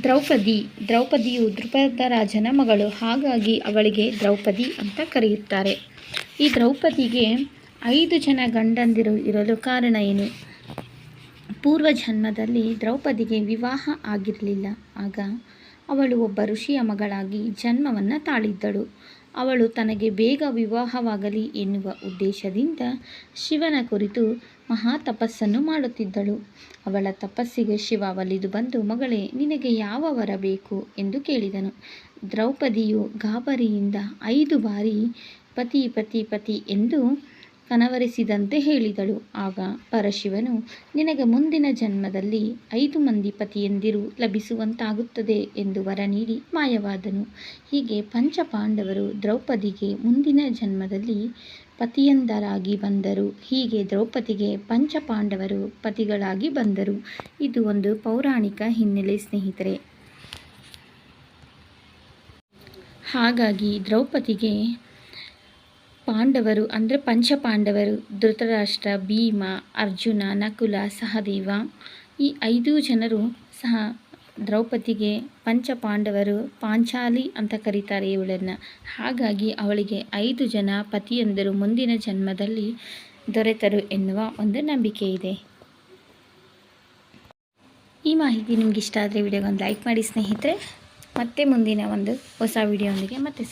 ದ್ರೌಪದಿ, ದ್ರೌಪದಿಯು ದ್ರುಪದ ರಾಜನ ಮಗಳು. ಹಾಗಾಗಿ ಅವಳಿಗೆ ದ್ರೌಪದಿ ಅಂತ ಕರೆಯುತ್ತಾರೆ. ಈ ದ್ರೌಪದಿಗೆ ಐದು ಜನ ಗಂಡಂದಿರು ಇರಲು ಕಾರಣ ಏನು? ಪೂರ್ವ ಜನ್ಮದಲ್ಲಿ ದ್ರೌಪದಿಗೆ ವಿವಾಹ ಆಗಿರಲಿಲ್ಲ. ಆಗ ಅವಳು ಒಬ್ಬ ಋಷಿಯ ಮಗಳಾಗಿ ಜನ್ಮವನ್ನು ತಾಳಿದ್ದಳು. ಅವಳು ತನಗೆ ಬೇಗ ವಿವಾಹವಾಗಲಿ ಎನ್ನುವ ಉದ್ದೇಶದಿಂದ ಶಿವನ ಕುರಿತು ಮಹಾ ತಪಸ್ಸನ್ನು ಮಾಡುತ್ತಿದ್ದಳು. ಅವಳ ತಪಸ್ಸಿಗೆ ಶಿವ ಒಲಿದು ಬಂದು, ಮಗಳೇ, ನಿನಗೆ ಯಾವ ವರ ಬೇಕು? ಎಂದು ಕೇಳಿದನು. ದ್ರೌಪದಿಯು ಗಾಬರಿಯಿಂದ ಐದು ಬಾರಿ ಪತಿ ಪತಿ ಪತಿ ಎಂದು ಕನವರಿಸಿದಂತೆ ಹೇಳಿದಳು. ಆಗ ಪರಶಿವನು, ನಿನಗೆ ಮುಂದಿನ ಜನ್ಮದಲ್ಲಿ ಐದು ಮಂದಿ ಪತಿಯಂದಿರು ಲಭಿಸುವಂತಾಗುತ್ತದೆ ಎಂದು ವರ ನೀಡಿ ಮಾಯವಾದನು. ಹೀಗೆ ಪಂಚಪಾಂಡವರು ದ್ರೌಪದಿಗೆ ಮುಂದಿನ ಜನ್ಮದಲ್ಲಿ ಪತಿಯಂದರಾಗಿ ಬಂದರು. ಹೀಗೆ ದ್ರೌಪದಿಗೆ ಪಂಚಪಾಂಡವರು ಪತಿಗಳಾಗಿ ಬಂದರು. ಇದು ಒಂದು ಪೌರಾಣಿಕ ಹಿನ್ನೆಲೆ, ಸ್ನೇಹಿತರೆ. ಹಾಗಾಗಿ ದ್ರೌಪದಿಗೆ ಪಾಂಡವರು, ಅಂದರೆ ಪಂಚಪಾಂಡವರು, ಧೃತರಾಷ್ಟ್ರ, ಭೀಮ, ಅರ್ಜುನ, ನಕುಲ, ಸಹದೇವ, ಈ ಐದು ಜನರು ಸಹ ದ್ರೌಪದಿಗೆ ಪಂಚಪಾಂಡವರು ಪಾಂಚಾಲಿ ಅಂತ ಕರೀತಾರೆ ಇವಳನ್ನು. ಹಾಗಾಗಿ ಅವಳಿಗೆ ಐದು ಜನ ಪತಿಯಂದರು ಮುಂದಿನ ಜನ್ಮದಲ್ಲಿ ದೊರೆತರು ಎನ್ನುವ ಒಂದು ನಂಬಿಕೆ ಇದೆ. ಈ ಮಾಹಿತಿ ನಿಮ್ಗೆ ಇಷ್ಟ ಆದರೆ ವಿಡಿಯೋಗೊಂದು ಲೈಕ್ ಮಾಡಿ ಸ್ನೇಹಿತರೆ. ಮತ್ತೆ ಮುಂದಿನ ಒಂದು ಹೊಸ ವಿಡಿಯೋಂದಿಗೆ ಮತ್ತೆ